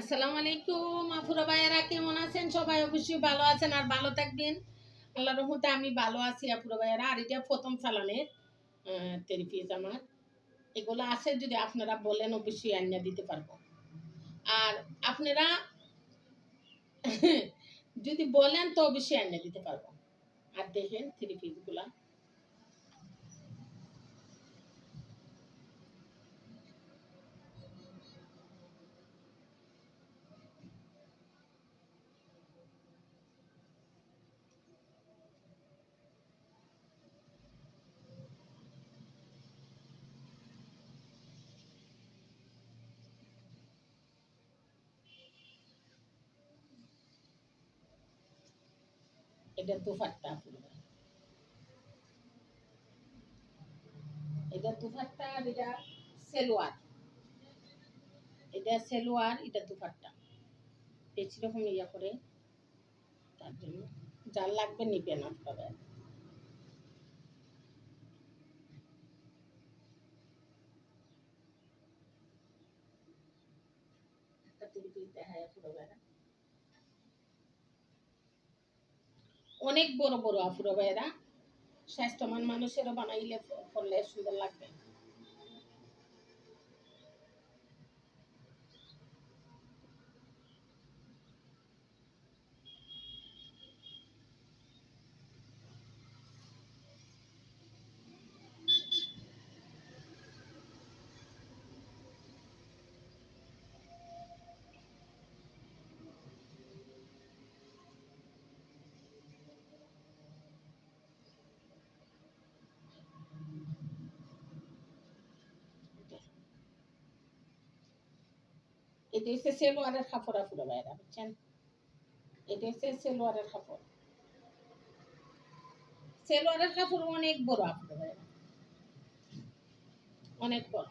আসসালামু আলাইকুম আফুরা ভাইয়েরা, কেমন আছেন? সবাই অবশ্যই ভালো আছেন আর ভালো থাকবেন। আল্লাহ রহমতে আমি ভালো আছি আফুরা ভাইয়েরা। আর এটা প্রথম চালানের থেরাপিজ আমার। এগুলো আছে যদি আপনারা বলেন, অবশ্যই আনিয়ে দিতে পারব। আর আপনারা যদি বলেন, তো অবশ্যই আনিয়ে দিতে পারব। আর দেখেন থ্রি পিসগুলা এটা তুফারটা পুরো। এটা তুফারটা আর এটা সেলোয়ার। এটা সেলোয়ার, এটা তুফারটা বেশি রকম ইয়া করে। তার জন্য যার লাগবে নিবেন আপনারা একটা তিরিশ দেখায় পুরো বেড়া অনেক বড় বড় আফুরো ভাইয়েরা স্বাস্থ্যবান মানুষেরও বানাইলে করলে সুন্দর লাগবে। এটা হচ্ছে সেলোয়ারের কাপড় আফুরো ভাইয়েরা, বুঝছেন? এটা হচ্ছে সেলোয়ারের কাপড়। সেলোয়ারের কাপড় অনেক বড় আফুরো ভাইয়েরা। অনেক বড়।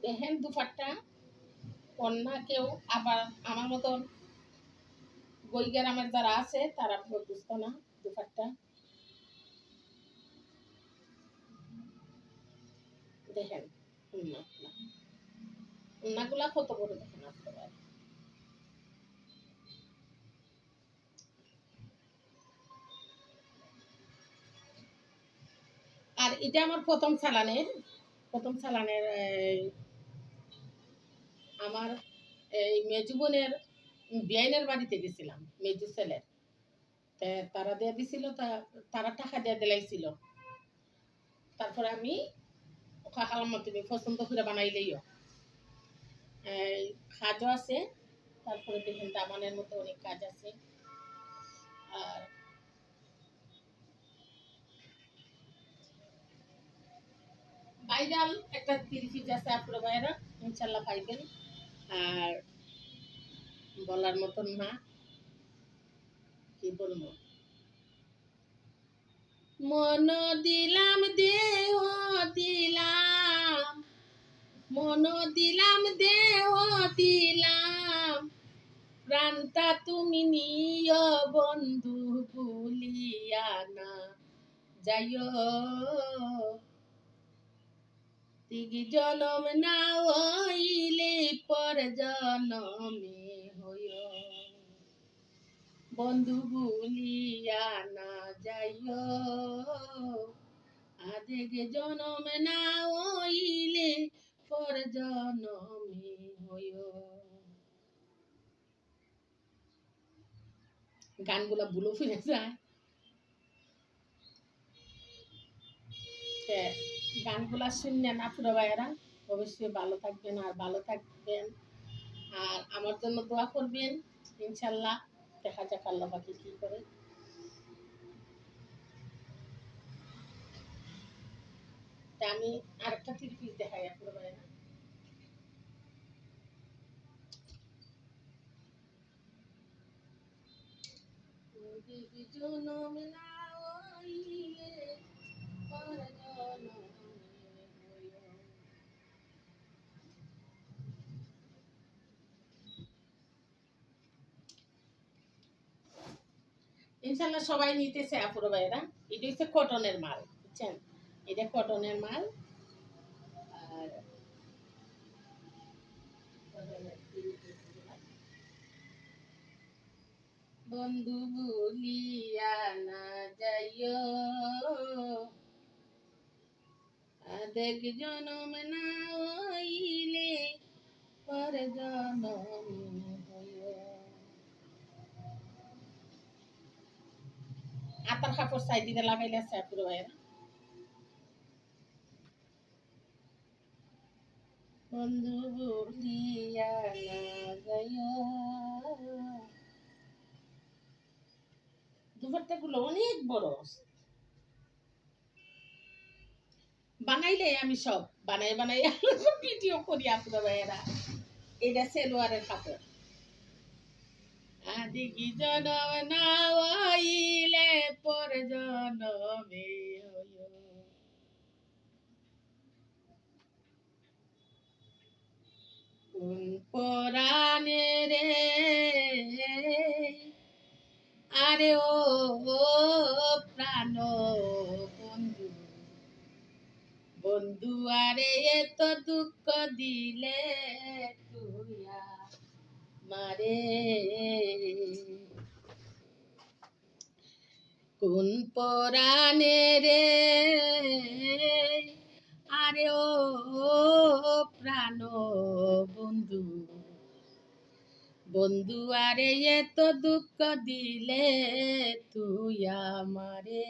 দেখেন দুপাট্টা, কন্যা কেউ, আবার আমার মতন বই গ্রামের যারা আছে, তারা বুঝত না দুপাট্টা। দেখেন উন্নাগুলা উন্নাগুলা কত বড় দেখেন আপনারা? আর এটা আমার প্রথম চালানের প্রথম চালানের আমার এই মেজু বোনের বিয়াইনের বাড়িতে গেছিলাম, মেজু ছেলের। তারা দিয়ে দিছিল তারা টাকা দিয়ে দিলাইছিল। তারপরে আমি খালাম তুমি পছন্দ করে বানাইলেইও। কাজও আছে, তারপরে দেখেন দামানের মতো অনেক কাজ আছে। আর একটা আছে আপনার ইনশাল্লাহ পাইবেন। আর বলার মতন না, কি বলব? মন দিলাম, দেহ দিলাম, মন দিলাম, দেহ প্রাণটা তুমি নিয়, বন্ধু ভুলিয়া না। যাইও, তিগি জনম না হইলে পর জনমে হইও। বন্ধু ভুলিয়া না, যাইও। আজকে জনম না হইলে গানগুলা ভুলো ফিরে যায়। তে গানগুলা শুনলেন আপুরা ভাইয়েরা, অবশ্যই ভালো থাকবেন আর ভালো থাকবেন। আর আমার জন্য দোয়া করবেন, ইনশাল্লাহ দেখা যাক আল্লাহ বাকি কি করে। আমি আরেকটা থ্রি পিস দেখাই আপুরা ভাইয়েরা ইনশাল্লাহ সবাই নিতেছে আপুরো ভাইয়েরা। এটা হচ্ছে কটনের মাল বুঝছেন? এটা কটনের মাল। বন্ধু ভুলিয়া না যাইও। আদেক জনম না হইলে পর জনম আতার কাপড় সাইডিতে লাগাইলে আছে পুরো ভাইয়েরা বন্ধু ভুলিয়া না যাইও। দুপাট্টা গুলো অনেক বড়। বানাইলে আমি সব বানাই বানাই ভিডিও করি ভাইয়েরা। এটা সেলোয়ারের কাপড়। আদি কি জনম না হইলে পর জনমে পরাণে রে আরে ও প্রাণ বন্ধু। বন্ধু, আরে এত দুঃখ দিলে মারে। কোন পরাণে রে? আরে ও প্রাণ বন্ধু। বন্ধু, আরে এত দুঃখ দিলে তুই আমারে।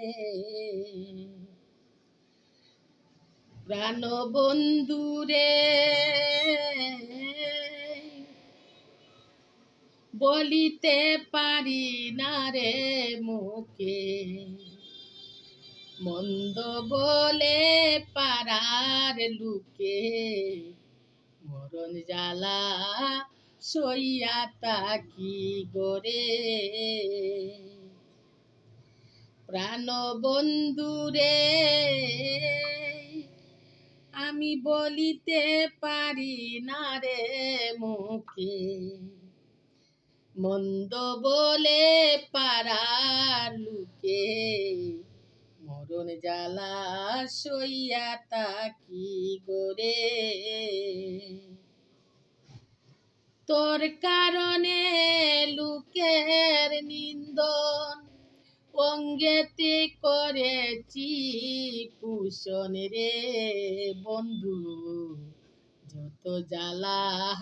প্রাণ বন্ধু রে, বলিতে পারি না রে মুখে। মন্দ বলে পারার লুকে, মরণ জ্বালা সইয়া তাকি গরে প্রাণ বন্ধুরে আমি বলিতে পারি না রে মুখে। মন্দ বলে পারার লুকে, মরণ জ্বালা সইয়া তাকি গরে তোর কারণে লুকের নিন্দন। অঙ্গেতে করেছি পুষণ রে বন্ধু। যত জ্বালা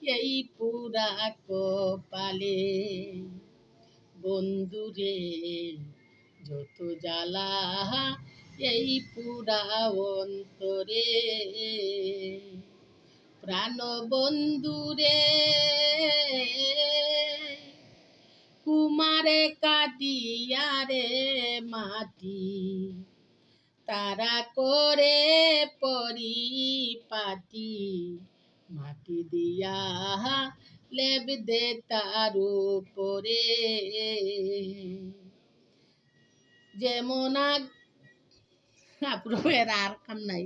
এই পুরা কপালে। বন্ধু রে, যত জ্বালা এই পুরা অন্তরে। প্রাণ বন্ধুরে কুমারে কাটিয়ারে মাটি, তারা করে পরিপাটি। মাটি দিয়া লেব দে তার উপরে। যেমন আর কাম নাই।